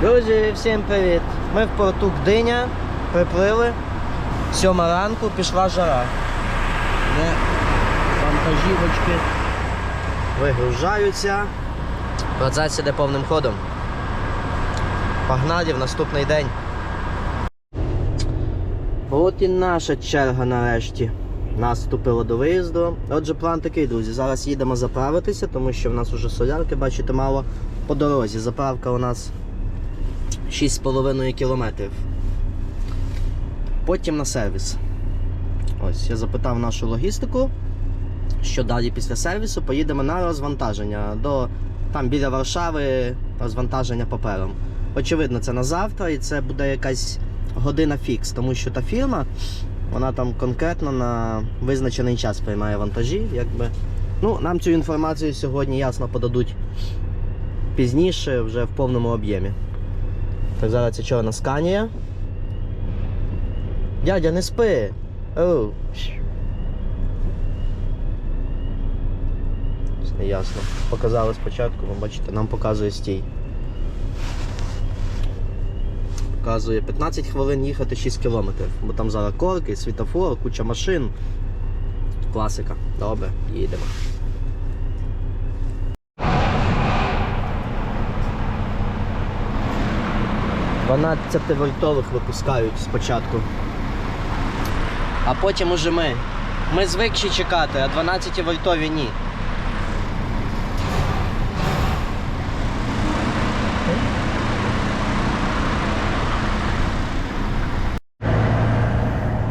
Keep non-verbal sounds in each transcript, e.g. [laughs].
Друзі, всім привіт! Ми в порту Гдиня приплили. Сьома ранку пішла жара. Де вантажівочки вигружаються. Процес іде повним ходом. Погнали в наступний день. От і наша черга нарешті. Нас вступило до виїзду. Отже, план такий, друзі. Зараз їдемо заправитися, тому що в нас вже солярки, бачите, мало по дорозі. Заправка у нас 6,5 кілометрів. Потім на сервіс. Ось, я запитав нашу логістику, що далі після сервісу поїдемо на розвантаження до там біля Варшави розвантаження папером. Очевидно, це на завтра і це буде якась година фікс, тому що та фірма, вона там конкретно на визначений час приймає вантажі. Якби. Ну, нам цю інформацію сьогодні ясно подадуть пізніше, вже в повному об'ємі. Так, зараз це чорна сканія. Дядя, не спи. Оу. Це не ясно. Показали спочатку, ви бачите, нам показує стій. Показує 15 хвилин їхати 6 кілометрів. Бо там зараз корки, світофор, куча машин. Класика. Добре, їдемо. Дванадцяти вольтових випускають спочатку. А потім уже ми. Ми звикші чекати, а 12 вольтові ні.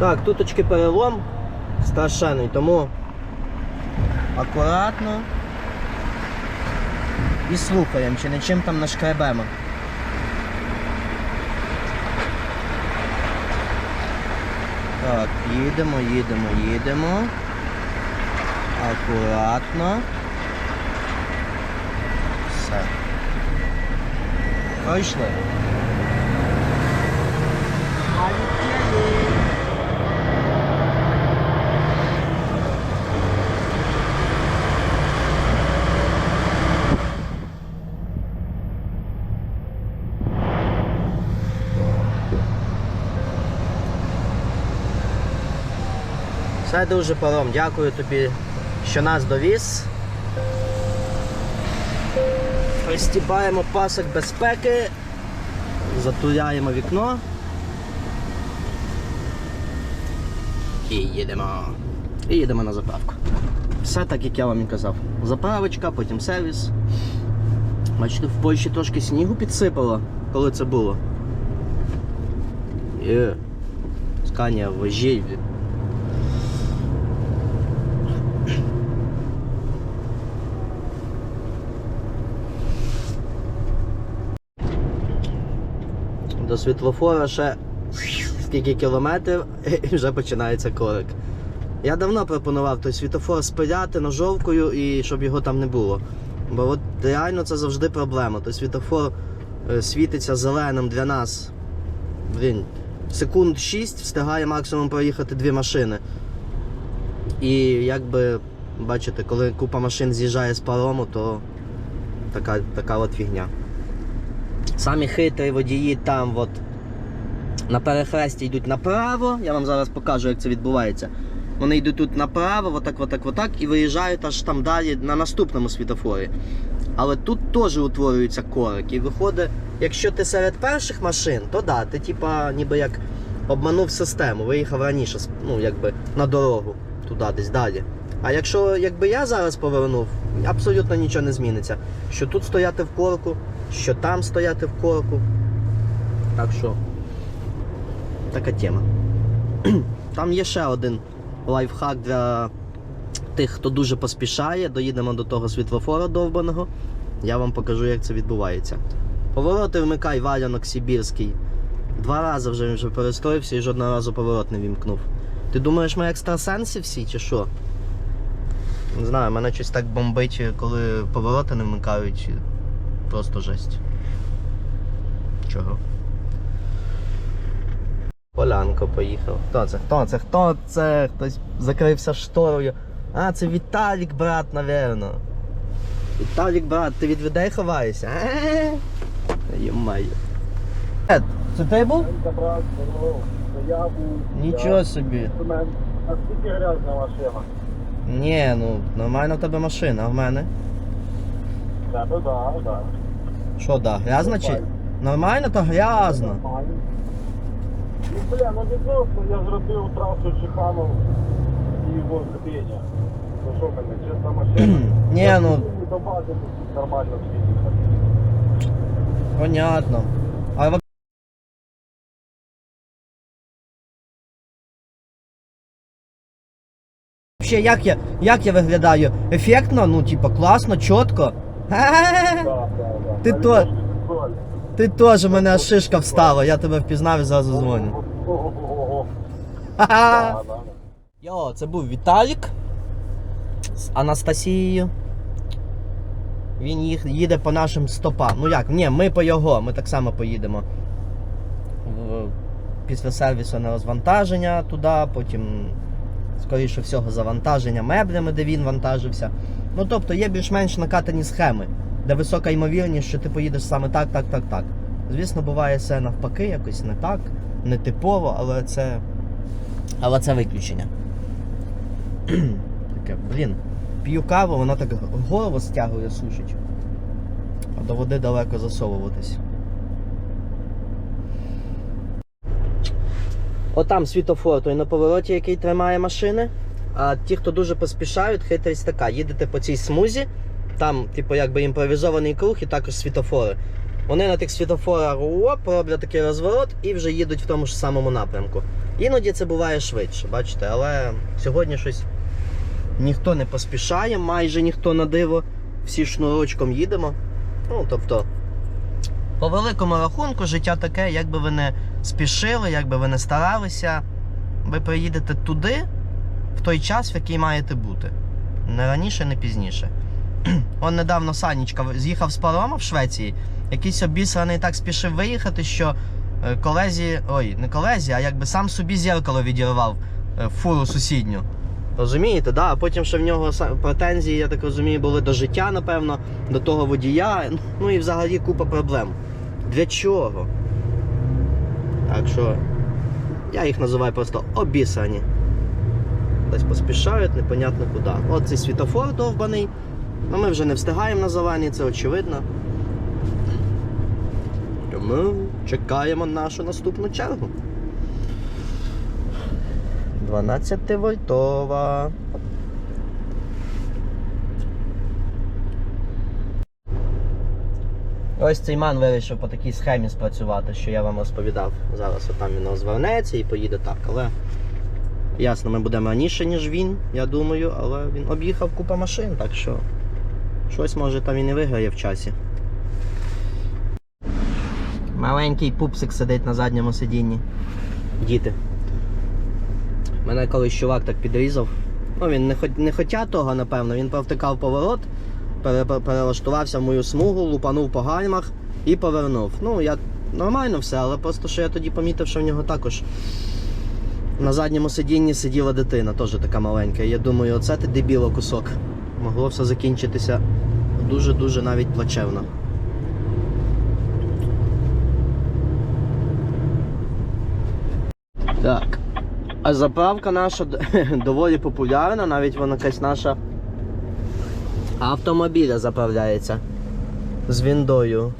Так, туточки перелом страшенний, тому акуратно і слухаємо, чи не чим там нашкребемо. Так, їдемо, їдемо, їдемо. Акуратно. Все. Пройшли. Все дуже паром. Дякую тобі, що нас довіз. Пристібаємо пасок безпеки, затуляємо вікно. І їдемо. І їдемо на заправку. Все так, як я вам і казав. Заправочка, потім сервіс. Бачите, в Польщі трошки снігу підсипало, коли це було. Є. Сканія вожій. До світлофора ще скільки кілометрів [laughs] і вже починається корик. Я давно пропонував той світлофор спиляти ножовкою і щоб його там не було. Бо от реально це завжди проблема. Той світлофор е, світиться зеленим для нас. Блін, секунд 6 встигає максимум проїхати дві машини. І якби, бачите, коли купа машин з'їжджає з парому, то така, така от фігня. Самі хитрі водії там от на перехресті йдуть направо. Я вам зараз покажу, як це відбувається. Вони йдуть тут направо, отак, отак, отак, і виїжджають аж там далі на наступному світофорі. Але тут теж утворюється корик. І виходить, якщо ти серед перших машин, то да, ти типа ніби як обманув систему, виїхав раніше, ну якби на дорогу, туди десь далі. А якщо якби я зараз повернув, абсолютно нічого не зміниться. Що тут стояти в корку, що там стояти в корку. Так що така тема. [clears throat] Там є ще один лайфхак для тих, хто дуже поспішає. Доїдемо до того світлофора довбаного. Я вам покажу, як це відбувається. Повороти вмикай валянок Сибірський. Два рази вже він вже перестроївся і жодного разу поворот не вімкнув. Ти думаєш, ми екстрасенси всі чи що? Не знаю, мене щось так бомбить, коли повороти не вмикають. Просто жесть. Чого? Полянко поїхав. Хто це? Хто це? Хто це? Хтось закрився шторою. А, це Віталік, брат, напевно. Віталік, брат, ти від людей ховаєшся? Йомаю. Е, Це ти був? Нічого собі. А скільки грязна машина? Ні, ну нормальна в тебе машина, а в мене. Тебе, да, да. Що, да, грязно чи? Нормально, то грязно. Ну, бля, ну відносно я зробив трасу Чеханов і Копєня. Ну що мене, чиста машина. Ні, Я ну не до бази тут нормально світиться. понятно. А ви- Вообще, як я, як я виглядаю? Ефектно, ну типа класно, чітко. Ти то- Ти теж мене аж шишка встала, я тебе впізнав і зразу дзвоню. [laughs] Йо, це був Віталік з Анастасією. Він їх, їде по нашим стопам. Ну як, ні, ми по його, ми так само поїдемо. В, після сервісу на розвантаження туди, потім, скоріше всього, завантаження меблями, де він вантажився. Ну тобто є більш-менш накатані схеми, де висока ймовірність, що ти поїдеш саме так, так, так, так. Звісно, буває все навпаки, якось не так, не типово, але це. Але це виключення. [clears throat] Таке, блін, п'ю каву, вона так голову стягує, сушить. А до води далеко засовуватись. Отам світофор, той на повороті, який тримає машини. А ті, хто дуже поспішають, хитрість така. Їдете по цій смузі, там, типу, якби імпровізований круг і також світофори. Вони на тих світофорах оп, роблять такий розворот і вже їдуть в тому ж самому напрямку. Іноді це буває швидше, бачите, але сьогодні щось ніхто не поспішає, майже ніхто на диво, всі шнурочком їдемо. Ну, тобто, по великому рахунку, життя таке, як би ви не спішили, як би ви не старалися, ви приїдете туди в той час, в який маєте бути. Не раніше, не пізніше. [clears throat] Он недавно Санічка з'їхав з парома в Швеції, якийсь обісраний так спішив виїхати, що е, колезі, ой, не колезі, а якби сам собі зеркало відірвав е, фуру сусідню. Розумієте, да? А потім ще в нього претензії, я так розумію, були до життя, напевно, до того водія. Ну і взагалі купа проблем. Для чого? Так що я їх називаю просто обісрані. Десь поспішають, непонятно куди. От цей світофор довбаний. Ну ми вже не встигаємо на зелений, це очевидно. Тому чекаємо нашу наступну чергу. 12 вольтова. Ось цей ман вирішив по такій схемі спрацювати, що я вам розповідав. Зараз отам він розвернеться і поїде так. Але ясно, ми будемо раніше, ніж він, я думаю, але він об'їхав купа машин, так що щось може там і не виграє в часі. Маленький пупсик сидить на задньому сидінні. Діти. Мене колись чувак так підрізав. Ну, він не, хот... не хотя того, напевно, він провтикав поворот, пере- перелаштувався в мою смугу, лупанув по гальмах і повернув. Ну, я нормально все, але просто що я тоді помітив, що в нього також на задньому сидінні сиділа дитина, теж така маленька. Я думаю, оце ти дебіло кусок. Могло все закінчитися дуже-дуже навіть плачевно. Так. А заправка наша [laughs] доволі популярна, навіть вона якась наша автомобіля заправляється з віндою.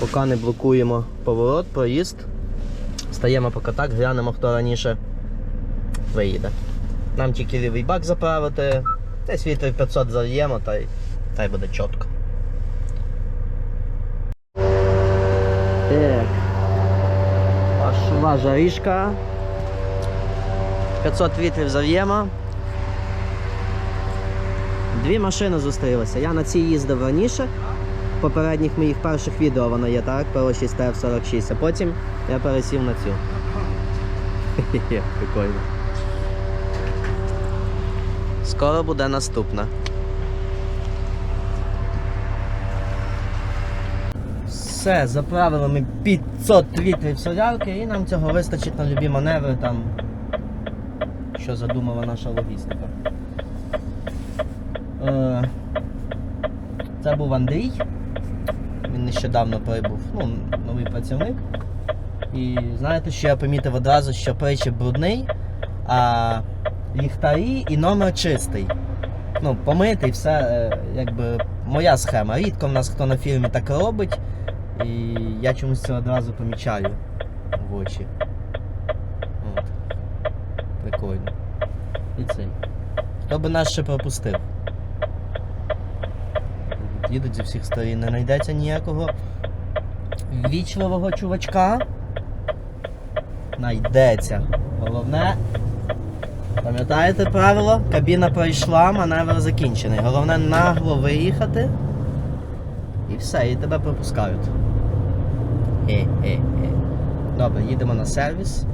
Поки не блокуємо поворот, проїзд. Стаємо поки так, глянемо, хто раніше виїде. Нам тільки лівий бак заправити, десь літрів 500 зальємо, та й, та й буде чітко. Так. Пошла жаришка. 500 літрів зальємо. Дві машини зустрілися. Я на цій їздив раніше. Попередніх моїх перших відео воно є, так? Pro 6 F46, а потім я пересів на цю. Хе-хе, прикольно. Скоро буде наступна. Все, заправили ми 500 літрів солярки і нам цього вистачить на любі маневри там, що задумала наша логістика. Е, Це був Андрій. Нещодавно прибув, ну, новий працівник. І знаєте, що я помітив одразу, що причіп брудний, а ліхтарі і номер чистий. Ну, помитий, все, е, якби моя схема. Рідко в нас хто на фірмі так робить, і я чомусь це одразу помічаю в очі. От. Прикольно. І цей. Хто би нас ще пропустив? Їдуть зі всіх сторін, не знайдеться ніякого ввічливого чувачка. Найдеться. Головне, пам'ятаєте правило? Кабіна пройшла, маневр закінчений. Головне нагло виїхати. І все, і тебе пропускають. Е-е-е. Добре, їдемо на сервіс.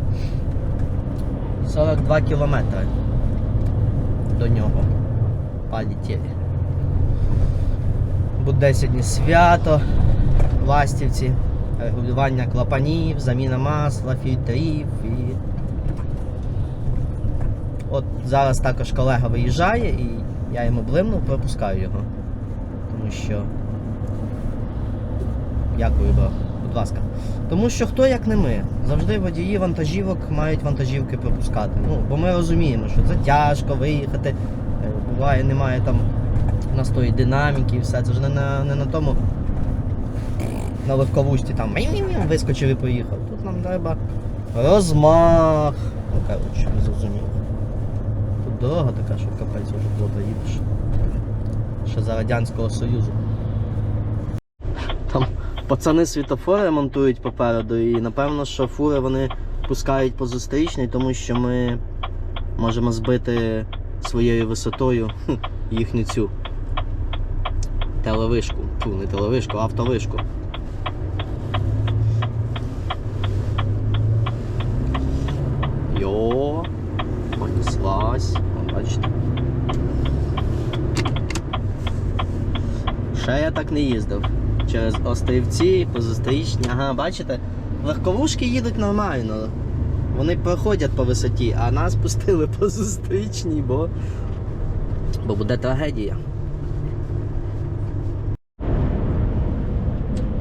42 кілометри до нього. Полетіли. Буде сьогодні свято, ластівці, регулювання клапанів, заміна масла, фільтрів і. От зараз також колега виїжджає і я йому блимнув, пропускаю його. Тому що. Дякую, бро. Будь ласка. Тому що хто як не ми. Завжди водії вантажівок мають вантажівки пропускати. Ну, бо ми розуміємо, що це тяжко виїхати. Е, Буває, немає там у нас тої динаміки і все. Це ж не на, не на тому на легковушці там вискочив і поїхав. Тут нам треба розмах. Ну, коротше, ви зрозуміли. Тут дорога така, що капець вже було доїдеш. Ще за Радянського Союзу. Там пацани світофори монтують попереду, і напевно, що фури вони пускають по зустрічній, тому що ми можемо збити своєю висотою [laughs] їхню цю телевишку. Ту, не телевишку, а автовишку. Йо, понеслась. Бачите. Ще я так не їздив. Через острівці, по зустрічні. Ага, бачите? Легковушки їдуть нормально. Вони проходять по висоті, а нас пустили [laughs] по зустрічній, бо, бо буде трагедія.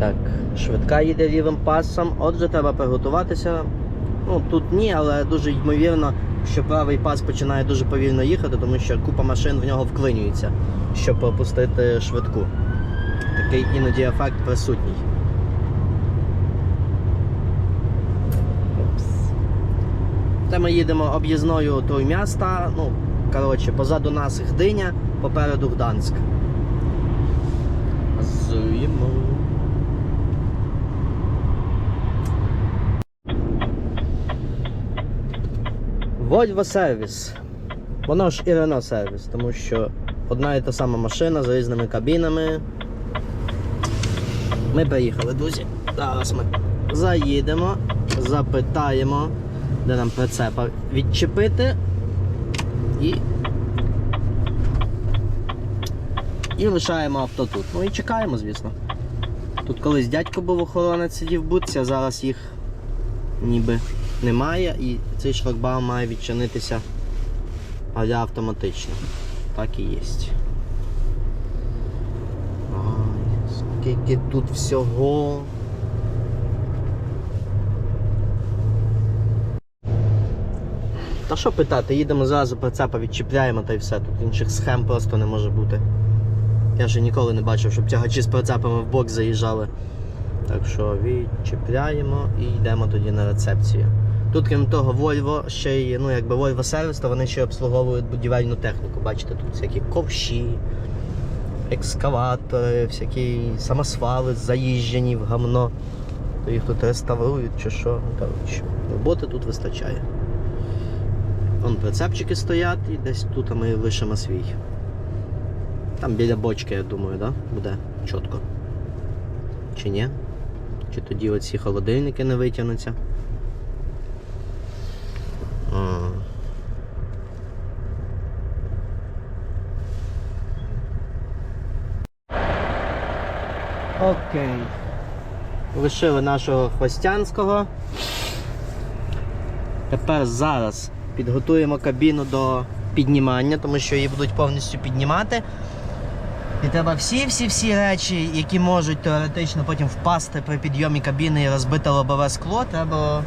Так, швидка їде лівим пасом, отже, треба приготуватися. Ну, тут ні, але дуже ймовірно, що правий пас починає дуже повільно їхати, тому що купа машин в нього вклинюється, щоб пропустити швидку. Такий іноді ефект присутній. Це ми їдемо об'їзною міста. Ну, коротше, позаду нас Гдиня, попереду Гданськ. Газуємо. Volvo сервіс. Воно ж і Renault сервіс, тому що одна і та сама машина з різними кабінами. Ми приїхали, друзі. Зараз ми заїдемо, запитаємо, де нам прицепа відчепити і. І лишаємо авто тут. Ну і чекаємо, звісно. Тут колись дядько був охоронець сидів в будці, а зараз їх ніби немає і цей шлагбаум має відчинитися але автоматично. Так і є. Скільки тут всього. Та що питати, їдемо зразу прицепа відчіпляємо та й все. Тут інших схем просто не може бути. Я ще ніколи не бачив, щоб тягачі з прицепами в бок заїжджали. Так що відчіпляємо і йдемо тоді на рецепцію. Тут, крім того, Volvo ще й, ну якби Volvo сервіс, то вони ще обслуговують будівельну техніку. Бачите, тут всякі ковші, екскаватори, всякі самосвали заїжджені в гамно. То їх тут реставрують чи що. Ну, коротше, роботи тут вистачає. Вон прицепчики стоять і десь тут ми лишимо свій. Там біля бочки, я думаю, да? буде чітко. Чи ні? Чи тоді оці холодильники не витягнуться? Окей. Лишили нашого Хвостянського. Тепер зараз підготуємо кабіну до піднімання, тому що її будуть повністю піднімати. І треба всі-всі-всі речі, які можуть теоретично потім впасти при підйомі кабіни і розбити лобове скло, треба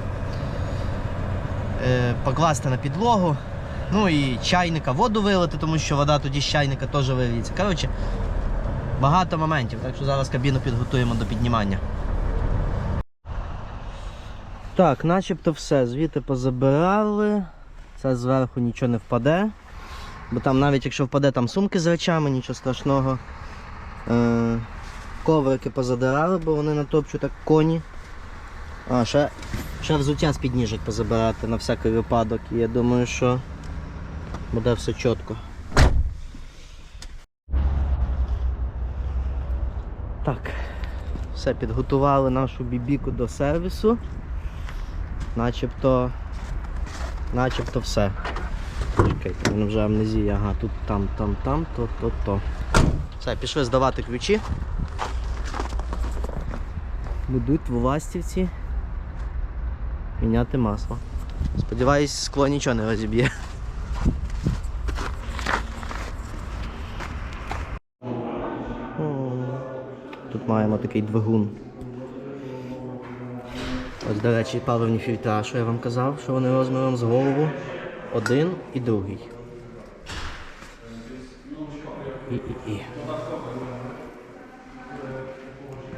е, покласти на підлогу. Ну і чайника воду вилити, тому що вода тоді з чайника теж виліється. Коротше, багато моментів, так що зараз кабіну підготуємо до піднімання. Так, начебто все. Звідти позабирали. Це зверху нічого не впаде. Бо там навіть якщо впаде там сумки з речами, нічого страшного. Е, коврики позадирали, бо вони натопчуть так коні. А, ще, ще взуття з підніжок позабирати на всякий випадок. І я думаю, що буде все чітко. Так, все, підготували нашу бібіку до сервісу. Начебто. Начебто все. Чекайте, мене вже амнезія, ага, тут там, там, там, то, то, то. Все, пішли здавати ключі. Будуть в ластівці міняти масло. Сподіваюсь, скло нічого не розіб'є. О, Тут маємо такий двигун. Ось, до речі, паливні фільтра, що я вам казав, що вони розміром з голову один і другий. І, і, і.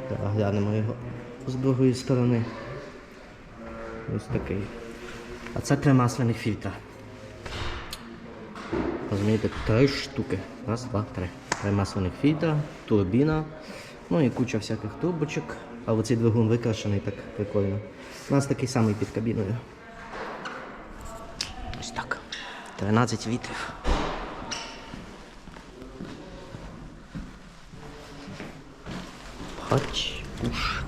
Зараз глянемо його з другої сторони. Ось такий. А це три масляних фільтра. Розумієте, три штуки. Раз, два, три. Три масляних фільтра, турбіна, ну і куча всяких трубочок. А оцей двигун викрашений так прикольно. У нас такий самий під кабіною. Ось так. 13 літрів. Хач, пуш.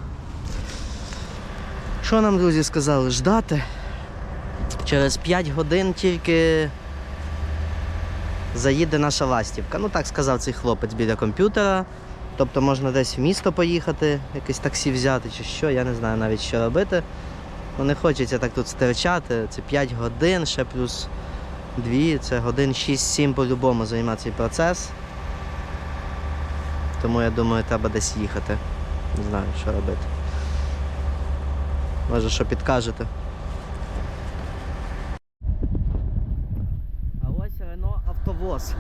Що нам, друзі, сказали? Ждати. Через 5 годин тільки заїде наша ластівка. Ну так сказав цей хлопець біля комп'ютера. Тобто можна десь в місто поїхати, якесь таксі взяти чи що, я не знаю навіть що робити. Ну не хочеться так тут стерчати. Це 5 годин, ще плюс 2, це годин 6-7 по-любому займає цей процес. Тому я думаю, треба десь їхати. Не знаю, що робити. Може, що підкажете. А ось Рено автовоз.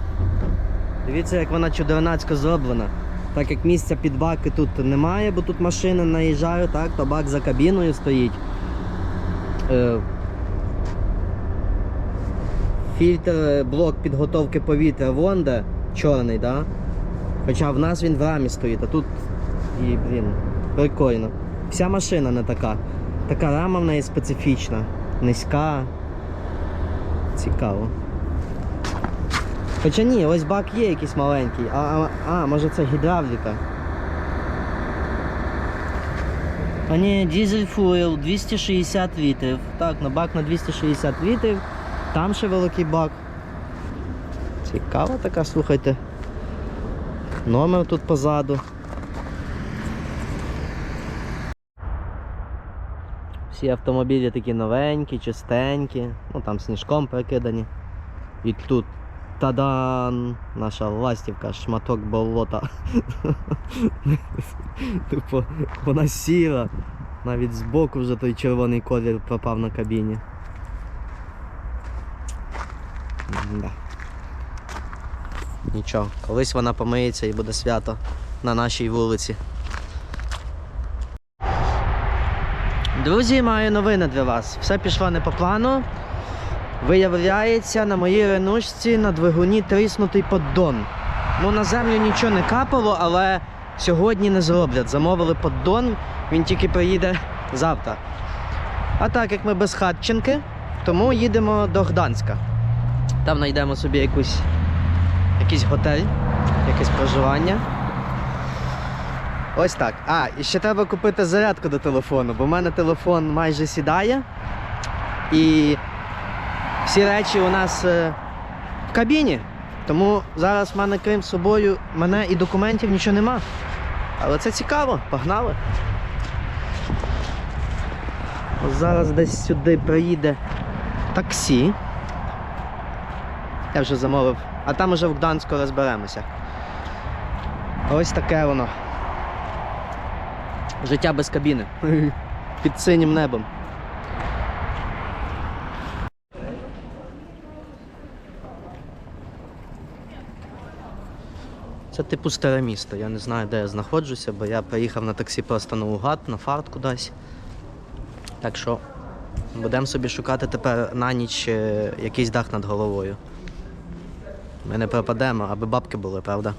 Дивіться, як вона чудернацько зроблена. Так як місця під баки тут немає, бо тут машини наїжджають, так, то бак за кабіною стоїть. Е, Фільтр, е, блок підготовки повітря вон де, чорний, да? Хоча в нас він в рамі стоїть, а тут і, блін, прикольно. Вся машина не така. Така рама в неї специфічна, низька. Цікаво. Хоча ні, ось бак є якийсь маленький. А, а, може це гідравліка. А ні, дізель фуел 260 літрів. Так, на бак на 260 літрів. Там ще великий бак. Цікава така, слухайте. Номер тут позаду. Всі автомобілі такі новенькі, чистенькі, ну там сніжком прикидані. І тут тадан! Наша ластівка, шматок болота. Тупо вона сіла. Навіть збоку вже той червоний колір пропав на кабіні. Да. Нічого, колись вона помиється і буде свято на нашій вулиці. Друзі, маю новини для вас. Все пішло не по плану. Виявляється, на моїй ренушці на двигуні тріснутий поддон. Ну, на землю нічого не капало, але сьогодні не зроблять. Замовили поддон, він тільки приїде завтра. А так як ми без хатченки, тому їдемо до Гданська. Там знайдемо собі якусь, якийсь готель, якесь проживання. Ось так. А, і ще треба купити зарядку до телефону, бо в мене телефон майже сідає. І всі речі у нас е, в кабіні. Тому зараз в мене крім собою, мене і документів нічого нема. Але це цікаво, погнали. Ось зараз десь сюди приїде таксі. Я вже замовив, а там уже в Гданську розберемося. Ось таке воно. Життя без кабіни. [laughs] Під синім небом. Це типу старе місто. Я не знаю, де я знаходжуся, бо я приїхав на таксі просто наугад, на фарт кудись. Так що будемо собі шукати тепер на ніч е, якийсь дах над головою. Ми не пропадемо, аби бабки були, правда?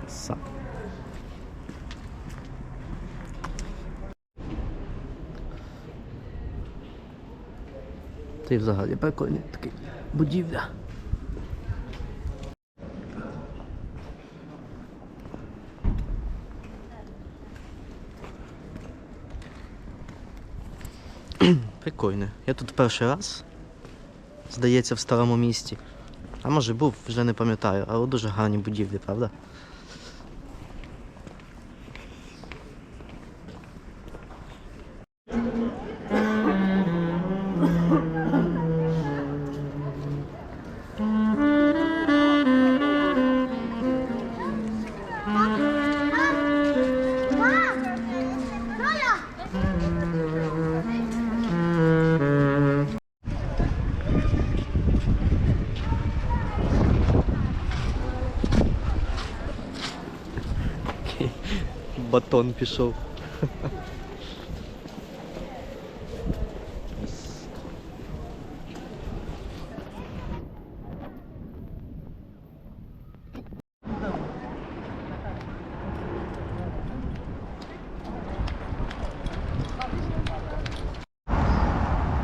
Краса. Ти взагалі прикольний такий будівля. [clears throat] Прикольно. Я тут перший раз. Здається, в старому місті. А може був, вже не пам'ятаю, але дуже гарні будівлі, правда? Батон пішов.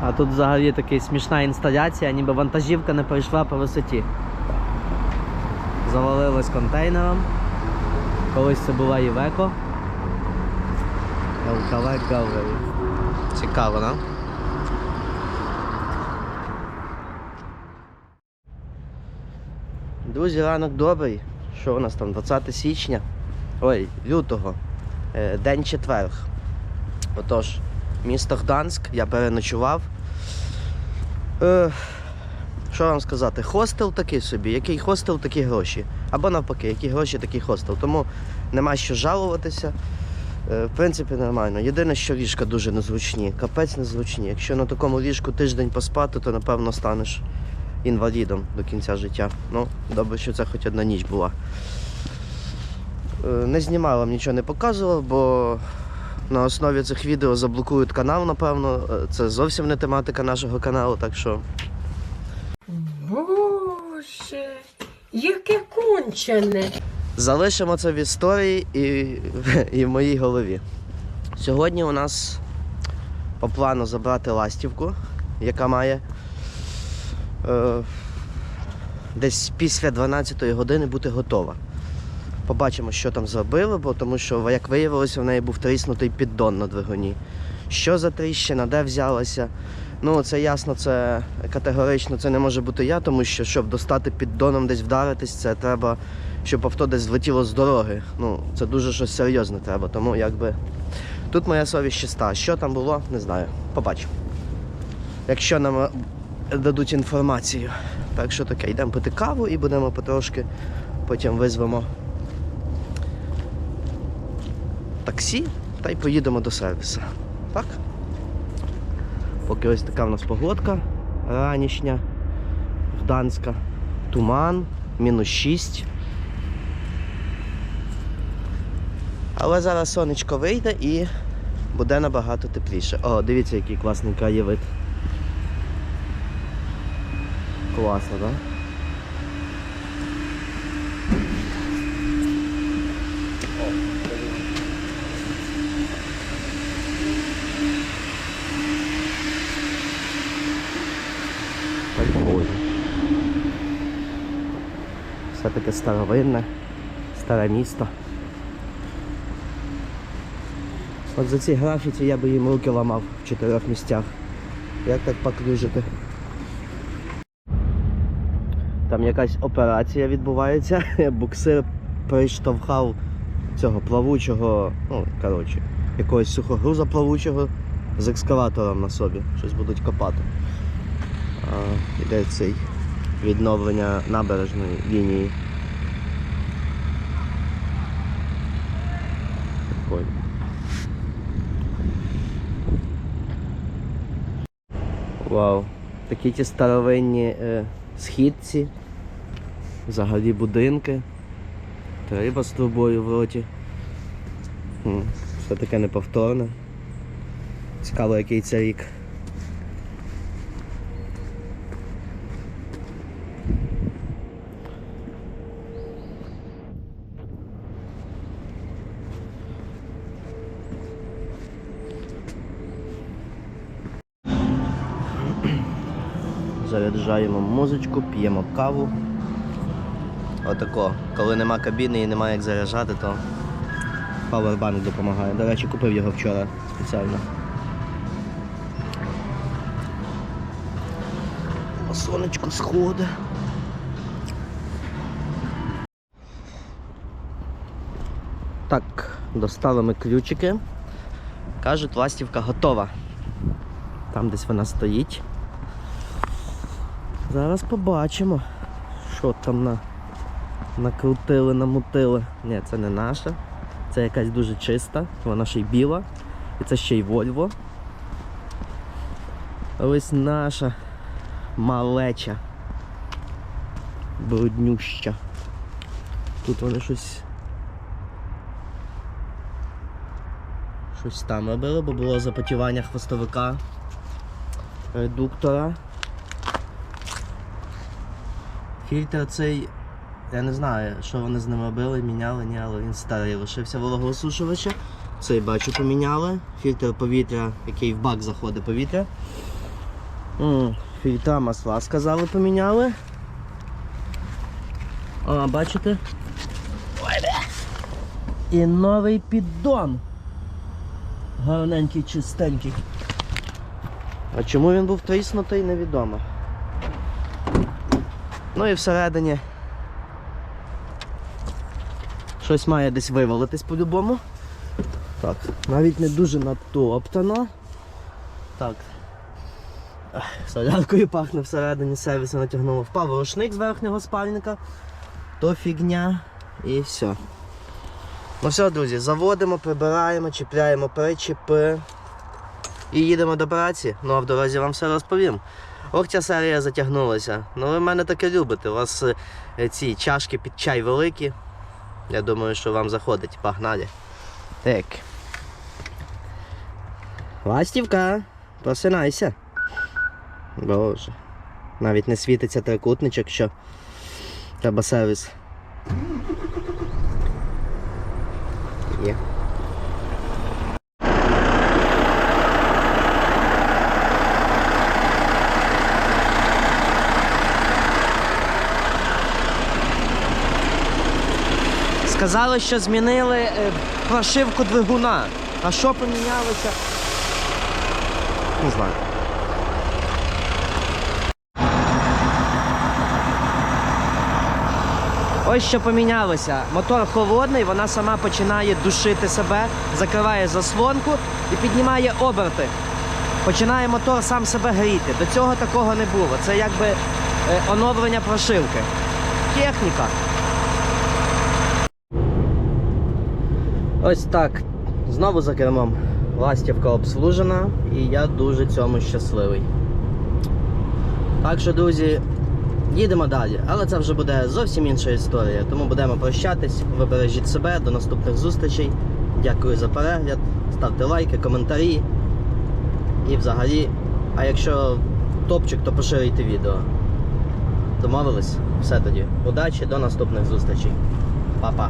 А тут взагалі така смішна інсталяція, ніби вантажівка не пройшла по висоті. Завалилось контейнером. Колись це була Івеко. ЛКВ Gallery. Цікаво, да? Друзі, ранок добрий. Що у нас там? 20 січня. Ой, лютого. Е, День четверг. Отож, місто Гданськ, я переночував. Е, що вам сказати? Хостел такий собі. Який хостел, такі гроші. Або навпаки, які гроші, такий хостел. Тому нема що жалуватися. Е, В принципі, нормально. Єдине, що ліжка дуже незручні. Капець незручні. Якщо на такому ліжку тиждень поспати, то напевно станеш інвалідом до кінця життя. Ну, добре, що це хоч одна ніч була. Е, Не знімав вам нічого не показував, бо на основі цих відео заблокують канал, напевно. Е, Це зовсім не тематика нашого каналу, так що Боже, яке кончене. Залишимо це в історії і, і в моїй голові. Сьогодні у нас по плану забрати ластівку, яка має е, десь після 12 години бути готова. Побачимо, що там зробили, бо тому що, як виявилося, в неї був тріснутий піддон на двигуні. Що за тріщина, де взялася? Ну, це ясно, це категорично це не може бути я, тому що щоб достати піддоном десь вдаритись, це треба щоб авто десь злетіло з дороги. Ну, це дуже щось серйозне треба. Тому якби тут моя совість чиста. Що там було, не знаю. Побачимо. Якщо нам е, дадуть інформацію. Так що таке, йдемо пити каву і будемо потрошки, потім визвемо таксі та й поїдемо до сервісу. Так? Поки ось така в нас погодка ранішня, Гданська, туман, мінус 6. Але зараз сонечко вийде і буде набагато тепліше. О, дивіться, який класний краєвид. Класно, так? Да? Все таке старовинне, старе місто. От за ці графіті я би їм руки ламав в чотирьох місцях. Як так поклюжити? Там якась операція відбувається. [laughs] Буксир приштовхав цього плавучого, ну, коротше, якогось сухогруза плавучого з екскаватором на собі. Щось будуть копати. А, іде цей відновлення набережної лінії. Прикольно. Вау. Такі ті старовинні е, східці, взагалі будинки. Риба з трубою в роті. Все таке неповторне. Цікаво, який це рік. Заряджаємо музичку, п'ємо каву. Отако. Коли нема кабіни і немає як заряджати, то павербанк допомагає. До речі, купив його вчора спеціально. А Сонечко сходить. Так, достали ми ключики. Кажуть, ластівка готова. Там десь вона стоїть. Зараз побачимо, що там на... накрутили, намутили. Ні, це не наша. Це якась дуже чиста, вона ще й біла. І це ще й Вольво. Ось наша малеча. Бруднюща. Тут вони щось. Щось там робили, бо було запотівання хвостовика редуктора. Фільтр цей, я не знаю, що вони з ним робили, міняли, ні, але він старий лишився вологоосушувача. Цей бачу поміняли. Фільтр повітря, який в бак заходить повітря. Фільтра масла сказали поміняли. А, бачите? І новий піддон. Гарненький, чистенький. А чому він був тріснутий, невідомо. Ну і всередині щось має десь вивалитись по-любому. Так, навіть не дуже натоптано. Так. Соляркою пахне всередині сервісу натягнуло. Впав рушник з верхнього спальника. То фігня і все. Ну все, друзі, заводимо, прибираємо, чіпляємо причіпи і їдемо до праці. Ну а в дорозі вам все розповім. Ох, ця серія затягнулася. Ну ви мене таке любите. У вас е, ці чашки під чай великі. Я думаю, що вам заходить. Погнали. Так. Ластівка, просинайся. Боже. Навіть не світиться трикутничок, що треба сервіс. Є. Сказали, що змінили е, прошивку двигуна. А що помінялося? Не знаю. Ось що помінялося. Мотор холодний, вона сама починає душити себе, закриває заслонку і піднімає оберти. Починає мотор сам себе гріти. До цього такого не було. Це якби е, оновлення прошивки. Техніка. Ось так. Знову за кермом. Ластівка обслужена і я дуже цьому щасливий. Так що, друзі, їдемо далі. Але це вже буде зовсім інша історія. Тому будемо прощатись. Ви бережіть себе, до наступних зустрічей. Дякую за перегляд. Ставте лайки, коментарі. І взагалі, а якщо топчик, то поширюйте відео. Домовились? Все тоді. Удачі, до наступних зустрічей. Па-па.